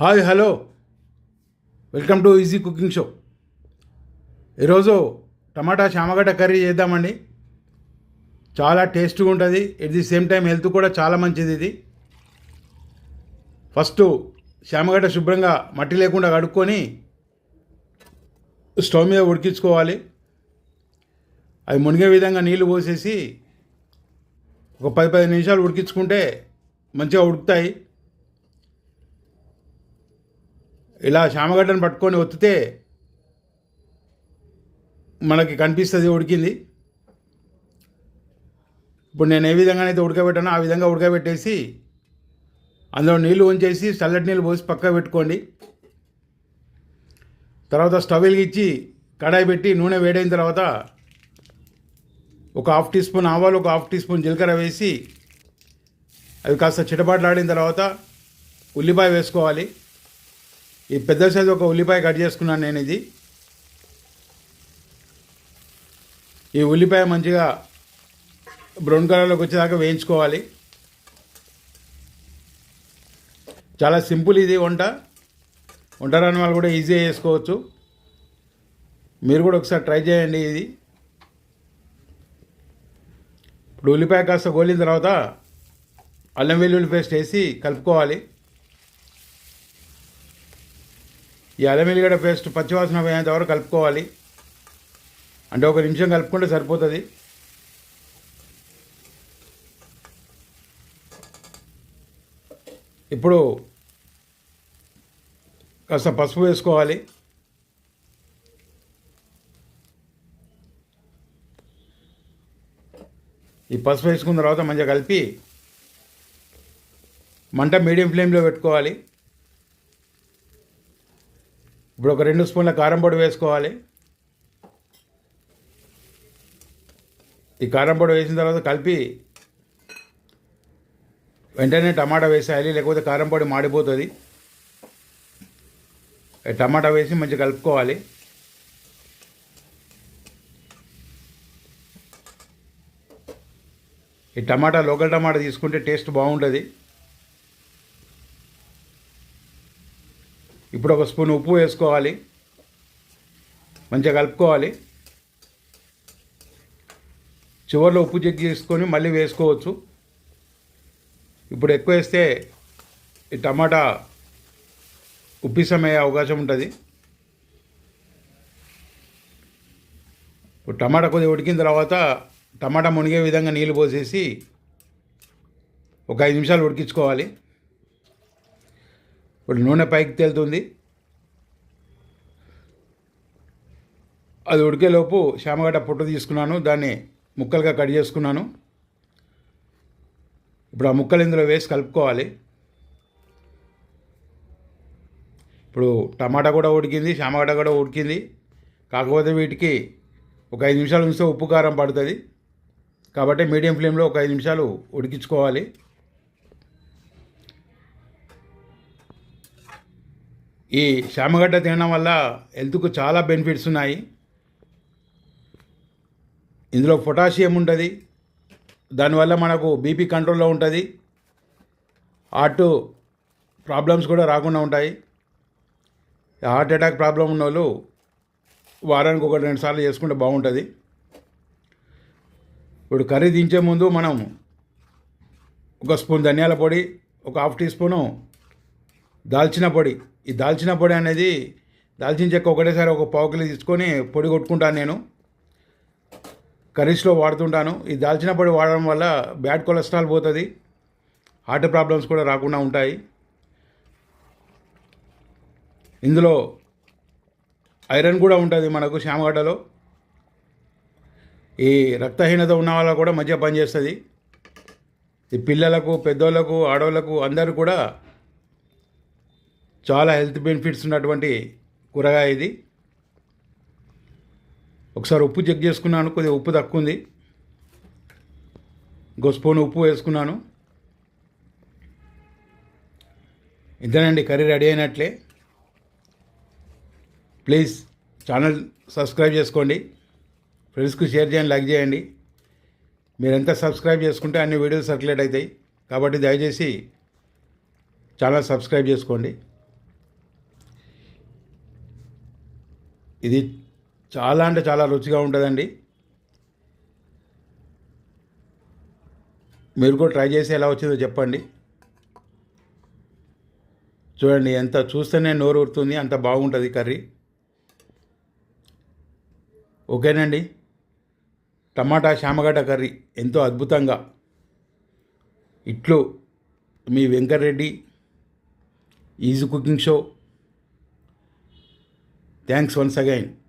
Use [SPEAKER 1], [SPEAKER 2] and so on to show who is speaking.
[SPEAKER 1] Hi hello. Welcome to easy cooking show. ఈరోజు టమాటా చామగడ్డ curry చేద్దామండి. చాలా టేస్ట్గా ఉంటుంది. At the same time health కూడా చాలా మంచిది ఇది. ఫస్ట్ చామగడ్డ శుభ్రంగా మట్టి లేకుండా కడుక్కొని స్టవ్ మీద ఉడికించుకోవాలి. అవి మునిగే విధంగా నీళ్ళు పోసేసి ఒక పది పది నిమిషాలు ఉడికించుకుంటే మంచిగా ఉడుకుతాయి. ఇలా శామగడ్డను పట్టుకొని ఒత్తితే మనకి కనిపిస్తుంది ఉడికింది. ఇప్పుడు నేను ఏ విధంగానైతే ఉడకబెట్టానో ఆ విధంగా ఉడకబెట్టేసి అందులో నీళ్ళు ఉంచేసి చల్లటి నీళ్ళు పోసి పక్క పెట్టుకోండి. తర్వాత స్టవ్ వెలిగించి కడాయి పెట్టి నూనె వేడైన తర్వాత ఒక హాఫ్ టీ స్పూన్ ఆవాలు ఒక హాఫ్ టీ స్పూన్ జీలకర్ర వేసి అవి కాస్త చిటపాట్లాడిన తర్వాత ఉల్లిపాయ వేసుకోవాలి. ఈ పెద్ద సైజు ఒక ఉల్లిపాయ కట్ చేసుకున్నాను నేను ఇది. ఈ ఉల్లిపాయ మంచిగా బ్రౌన్ కలర్లోకి వచ్చేదాకా వేయించుకోవాలి. చాలా సింపుల్ ఇది వంట. వంట రాని వాళ్ళు కూడా ఈజీగా చేసుకోవచ్చు. మీరు కూడా ఒకసారి ట్రై చేయండి ఇది. ఇప్పుడు ఉల్లిపాయ కాస్త గోలిన తర్వాత అల్లం వెల్లుల్లి పేస్ట్ వేసి కలుపుకోవాలి. ఈ అల్లం పేస్ట్ పచ్చివాసన పోయేంత వరకు కలుపుకోవాలి. అంటే ఒక నిమిషం కలుపుకుంటే సరిపోతుంది. ఇప్పుడు కాస్త పసుపు వేసుకోవాలి. ఈ పసుపు వేసుకున్న తర్వాత మంచిగా కలిపి మంట మీడియం ఫ్లేమ్లో పెట్టుకోవాలి. ఇప్పుడు ఒక రెండు స్పూన్ల కారం పొడి వేసుకోవాలి. ఈ కారం పొడి వేసిన తర్వాత కలిపి వెంటనే టమాటా వేసేయాలి లేకపోతే కారం పొడి మాడిపోతుంది. ఈ టమాటా వేసి మంచిగా కలుపుకోవాలి. ఈ టమాటా లోకల్ టమాటా తీసుకుంటే టేస్ట్ బాగుంటుంది. ఇప్పుడు ఒక స్పూన్ ఉప్పు వేసుకోవాలి. మంచిగా కలుపుకోవాలి. చివరిలో ఉప్పు చెక్ చేసుకొని మళ్ళీ వేసుకోవచ్చు. ఇప్పుడు ఎక్కువ వేస్తే ఈ టమాటా ఉప్పిసమయ్యే అవకాశం ఉంటుంది. ఇప్పుడు టమాటా కొద్దిగా ఉడికిన తర్వాత టమాటా మునిగే విధంగా నీళ్ళు పోసేసి ఒక ఐదు నిమిషాలు ఉడికించుకోవాలి. ఇప్పుడు నూనె పైకి తేలుతుంది. అది ఉడికేలోపు శామగడ్డ పొట్టు తీసుకున్నాను దాన్ని ముక్కలుగా కట్ చేసుకున్నాను. ఇప్పుడు ఆ ముక్కలు ఇందులో వేసి కలుపుకోవాలి. ఇప్పుడు టమాటా కూడా ఉడికింది శామగడ్డ కూడా ఉడికింది. కాకపోతే వీటికి ఒక ఐదు నిమిషాలు ఉంచితే ఉప్పు కారం పడుతుంది. కాబట్టి మీడియం ఫ్లేమ్లో ఒక ఐదు నిమిషాలు ఉడికించుకోవాలి. ఈ శామగడ్డ తినడం వల్ల హెల్త్కు చాలా బెనిఫిట్స్ ఉన్నాయి. ఇందులో పొటాషియం ఉంటుంది. దానివల్ల మనకు బీపీ కంట్రోల్లో ఉంటుంది. హార్ట్ ప్రాబ్లమ్స్ కూడా రాకుండా ఉంటాయి. హార్ట్ అటాక్ ప్రాబ్లం ఉన్న వాళ్ళు వారానికి ఒక రెండు సార్లు చేసుకుంటే బాగుంటుంది. ఇప్పుడు కర్రీ దించే ముందు మనం ఒక స్పూన్ ధనియాల పొడి ఒక హాఫ్ టీ స్పూను దాల్చిన పొడి ఈ దాల్చిన పొడి అనేది దాల్చిన చెక్క ఒకటేసారి ఒక పావు కిలో తీసుకొని పొడి కొట్టుకుంటాను నేను. కర్రీస్లో వాడుతుంటాను. ఈ దాల్చిన పొడి వాడడం వల్ల బ్యాడ్ కొలెస్ట్రాల్ పోతుంది. హార్ట్ ప్రాబ్లమ్స్ కూడా రాకుండా ఉంటాయి. ఇందులో ఐరన్ కూడా ఉంటుంది మనకు శ్యామగడ్డలో. ఈ రక్తహీనత ఉన్న వాళ్ళకు కూడా మంచిగా పనిచేస్తుంది. ఈ పిల్లలకు పెద్దోళ్ళకు ఆడవాళ్ళకు అందరూ కూడా చాలా హెల్త్ బెనిఫిట్స్ ఉన్నటువంటి కూరగాయ ఇది. ఒకసారి ఉప్పు చెక్ చేసుకున్నాను కొద్దిగా ఉప్పు తక్కువ ఉంది. ఇంకో స్పూన్ ఉప్పు వేసుకున్నాను. ఇంతేనండి కర్రీ రెడీ అయినట్లే. ప్లీజ్ ఛానల్ సబ్స్క్రైబ్ చేసుకోండి. ఫ్రెండ్స్కి షేర్ చేయండి లైక్ చేయండి. మీరు ఎంత సబ్స్క్రైబ్ చేసుకుంటే అన్ని వీడియోలు సర్క్యులేట్ అవుతాయి. కాబట్టి దయచేసి ఛానల్ సబ్స్క్రైబ్ చేసుకోండి. ఇది చాలా అంటే చాలా రుచిగా ఉంటుందండి. మీరు కూడా ట్రై చేసి ఎలా వచ్చిందో చెప్పండి. చూడండి ఎంత చూస్తేనే నోరు ఊరుతుంది అంత బాగుంటుంది కర్రీ. ఓకేనండి. టమాటా శామగడ్డ కర్రీ ఎంతో అద్భుతంగా. ఇట్లు మీ Venkatareddy easy cooking show Thanks once again.